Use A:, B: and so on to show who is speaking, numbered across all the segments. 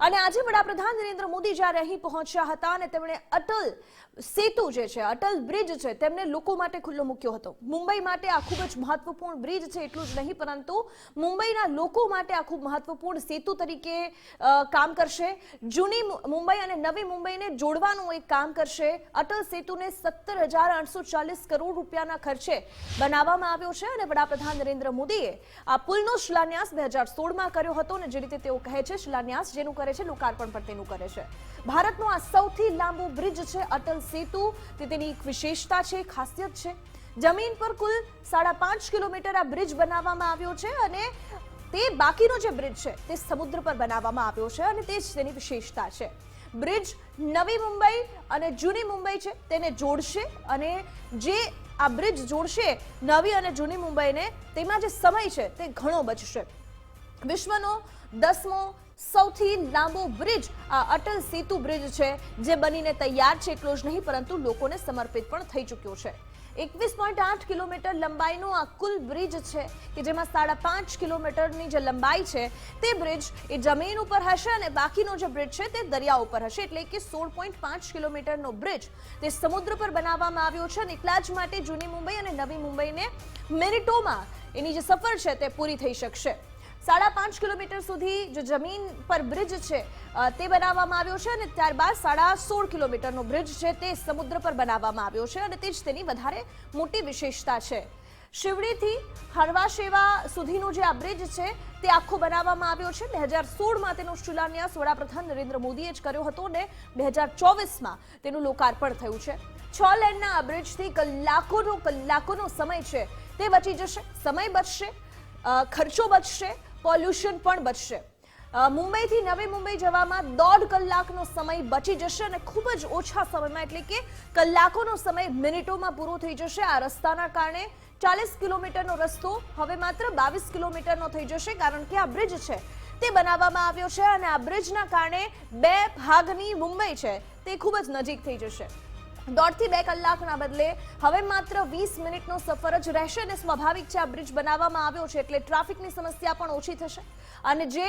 A: અને આજે વડાપ્રધાન નરેન્દ્ર મોદી જ્યારે અહીં પહોંચ્યા હતા અને તેમણે અટલ સેતુ જે છે, અટલ બ્રિજ છે, તેમને લોકો માટે ખુલ્લો મૂક્યો હતો. મુંબઈ માટે આ ખૂબ જ મહત્વપૂર્ણ બ્રિજ છે, એટલું જ નહીં, પરંતુ મુંબઈના લોકો માટે આ ખૂબ મહત્વપૂર્ણ સેતુ તરીકે કામ કરશે. જૂની મુંબઈ અને નવી મુંબઈને જોડવાનું એક કામ કરશે. અટલ સેતુને સત્તર હજાર આઠસો ચાલીસ કરોડ રૂપિયાના ખર્ચે બનાવવામાં આવ્યો છે અને વડાપ્રધાન નરેન્દ્ર મોદીએ આ પુલનો શિલાન્યાસ બે હજાર સોળમાં કર્યો હતો અને જે રીતે તેઓ કહે છે, શિલાન્યાસ જેનું કરે છે, લોકાર્પણ પણ તેનું કરે છે. ભારતનો આ સૌથી લાંબો બ્રિજ છે અટલ સેતુ. તે તેની એક વિશેષતા છે ખાસિયત છે. જમીન પર કુલ સાડા પાંચ કિલોમીટર આ બ્રિજ બનાવવામાં આવ્યો છે અને તે બાકીનો જે બ્રિજ છે, તે સમુદ્ર પર બનાવવામાં આવ્યો છે અને તે જ તેની વિશેષતા છે. બ્રિજ નવી મુંબઈ અને જૂની મુંબઈ છે, તેને જોડશે અને જે આ બ્રિજ જોડશે નવી અને જૂની મુંબઈને તેમાં જે સમય છે, તે ઘણો બચશે. વિશ્વનો દસમો સૌથી લાંબો બ્રિજ, આ અટલ સેતુ બ્રિજ છે, જે બનીને તૈયાર છે, એટલો જ નહીં, પરંતુ લોકોને સમર્પિત પણ થઈ ચૂક્યો છે. એકવીસ પોઈન્ટ આઠ કિલોમીટર લંબાઈનો આ કુલ બ્રિજ છે, કે જેમાં સાડા પાંચ કિલોમીટરની જે લંબાઈ છે, તે બ્રિજ એ જમીન ઉપર હશે અને બાકીનો જે બ્રિજ છે, તે દરિયા ઉપર હશે. એટલે કે સોળ પોઈન્ટ પાંચ કિલોમીટરનો બ્રિજ તે સમુદ્ર પર બનાવવામાં આવ્યો છે અને એટલા જ માટે જૂની મુંબઈ અને નવી મુંબઈને મેરિટોમાં એની જે સફર છે, તે પૂરી થઈ શકશે. સાડા પાંચ કિલોમીટર સુધી જે જમીન પર બ્રિજ છે તે બનાવવામાં આવ્યો છે અને ત્યારબાદ સાડા સોળ કિલોમીટરનો બ્રિજ છે તે સમુદ્ર પર બનાવવામાં આવ્યો છે અને તે જ તેની વધારે મોટી વિશેષતા છે. શિવડીથી હળવા સેવા સુધીનો જે આ બ્રિજ છે, તે આખો બનાવવામાં આવ્યો છે. બે હજાર સોળમાં તેનો શિલાન્યાસ વડાપ્રધાન નરેન્દ્ર મોદીએ જ કર્યો હતો અને બે હજાર ચોવીસમાં તેનું લોકાર્પણ થયું છે. છ લેનના આ બ્રિજથી કલાકોનો કલાકોનો સમય છે, તે બચી જશે. સમય બચશે ખર્ચો બચશે પોલ્યુશન પણ બચશે. મુંબઈથી નવી મુંબઈ જવામાં દોઢ કલાકનો સમય બચી જશે અને ખૂબ જ ઓછા સમયમાં, એટલે કે કલાકોનો સમય મિનિટોમાં પૂરો થઈ જશે. આ રસ્તાના કારણે ચાલીસ કિલોમીટરનો રસ્તો હવે માત્ર બાવીસ કિલોમીટરનો થઈ જશે, કારણ કે આ બ્રિજ છે તે બનાવવામાં આવ્યો છે અને આ બ્રિજના કારણે બે ભાગની મુંબઈ છે તે ખૂબ જ નજીક થઈ જશે. દોઢથી બે કલાકના બદલે હવે માત્ર વીસ મિનિટનો સફર જ રહેશે અને સ્વાભાવિક છે આ બ્રિજ બનાવવામાં આવ્યો છે એટલે ટ્રાફિકની સમસ્યા પણ ઓછી થશે. અને જે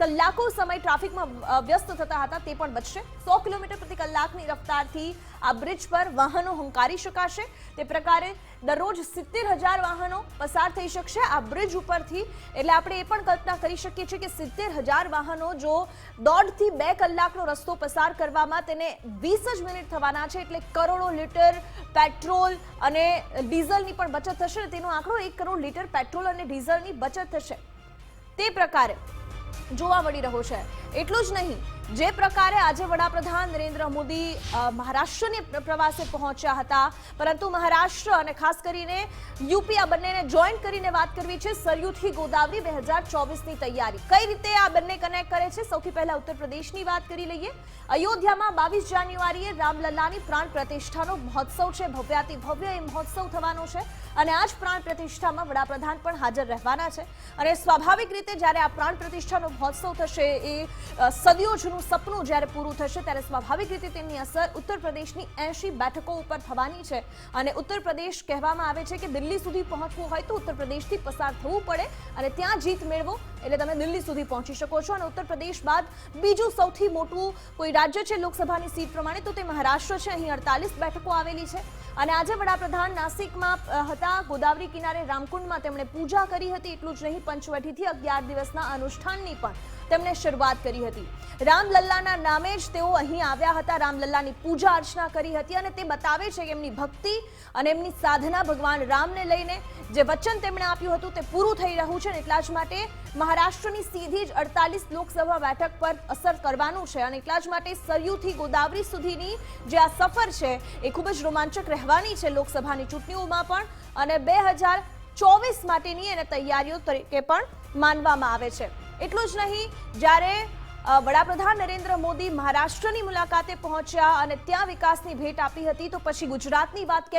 A: કલાકો સમય ટ્રાફિકમાં વ્યસ્ત થતા હતા, તે પણ બચશે. સો કિલોમીટર પ્રતિ કલાકની રફતારથી આ બ્રિજ પર વાહનો હંકારી શકાશે. તે પ્રકારે દરરોજ સિત્તેર હજાર વાહનો પસાર થઈ શકશે આ બ્રિજ ઉપરથી. એટલે આપણે એ પણ કલ્પના કરી શકીએ છીએ કે સિત્તેર હજાર વાહનો જો દોઢથી બે કલાકનો રસ્તો પસાર કરવામાં તેને વીસ જ મિનિટ થવાના છે, એટલે કરોડો લીટર પેટ્રોલ અને ડીઝલની પણ બચત થશે. તેનો આંકડો એક કરોડ લીટર પેટ્રોલ અને ડીઝલની બચત થશે. તે પ્રકારે જોવા મળી રહ્યો છે. એટલું જ નહીં જે પ્રકારે આજે વડાપ્રધાન નરેન્દ્ર મોદી મહારાષ્ટ્રની પ્રવાસે પહોંચ્યા હતા. પરંતુ મહારાષ્ટ્ર અને ખાસ કરીને યુપી આ બંનેને જોઈન કરીને વાત કરવી છે સરયુથી ગોદાવરી બે હજાર ચોવીસની તૈયારી. કઈ રીતે આ બંને કનેક્ટ કરે છે? સૌથી પહેલા ઉત્તર પ્રદેશની વાત કરી લઈએ. અયોધ્યામાં બાવીસ જાન્યુઆરીએ રામલલ્લાની પ્રાણ પ્રતિષ્ઠાનો મહોત્સવ છે. ભવ્યાતિ, ભવ્ય એ મહોત્સવ થવાનો છે અને આ જ પ્રાણ પ્રતિષ્ઠામાં વડાપ્રધાન પણ હાજર રહેવાના છે. અને સ્વાભાવિક રીતે જ્યારે આ પ્રાણ પ્રતિષ્ઠાનો મહોત્સવ થશે એ સદીઓ જૂનું સપનું જ્યારે પૂરું થશે ત્યારે સ્વાભાવિક રીતે તેની અસર ઉત્તર પ્રદેશની એંશી બેઠકો ઉપર થવાની છે. અને ઉત્તર પ્રદેશ કહેવામાં આવે છે કે દિલ્હી સુધી પહોંચવું હોય તો ઉત્તર પ્રદેશથી પસાર થવું પડે અને ત્યાં જીત મેળવો એટલે તમે દિલ્હી સુધી પહોંચી શકો છો અને ઉત્તર પ્રદેશ બાદ બીજું સૌથી મોટું કોઈ રાજ્ય છે લોકસભાની સીટ પ્રમાણે, તો તે મહારાષ્ટ્ર છે. અહીં અડતાલીસ બેઠકો આવેલી છે. અને આજે વડાપ્રધાન નાસિકમાં હતા ગોદાવરી કિનારે રામકુંડમાં તેમણે પૂજા કરી હતી. એટલું જ નહીં, પંચવટીથી અગિયાર દિવસના અનુષ્ઠાનની પણ તેમણે શરૂઆત કરી હતી. રામલલ્લાના નામે જ તેઓ અહીં આવ્યા હતા. રામલલ્લાની પૂજા અર્ચના કરી હતી અને તે બતાવે છે કે એમની ભક્તિ અને એમની સાધના ભગવાન રામને લઈને જે વચન તેમણે આપ્યું હતું તે પૂરું થઈ રહ્યું છે એટલા જ માટે મહારાષ્ટ્રની સીધી જ અડતાલીસ લોકસભા બેઠક પર અસર કરવાનું છે અને એટલા જ માટે સરયુથી ગોદાવરી સુધીની જે આ સફર છે એ ખૂબ જ રોમાંચક રહેવાની છે લોકસભાની ચૂંટણીઓમાં પણ અને બે હજાર ચોવીસ માટેની એને તૈયારીઓ તરીકે પણ માનવામાં આવે છે. એટલું જ નહીં, જ્યારે વડાપ્રધાન નરેન્દ્ર મોદી મહારાષ્ટ્રની મુલાકાતે પહોંચ્યા અને ત્યાં વિકાસની ભેટ આપી હતી, તો પછી ગુજરાતની વાત કેમ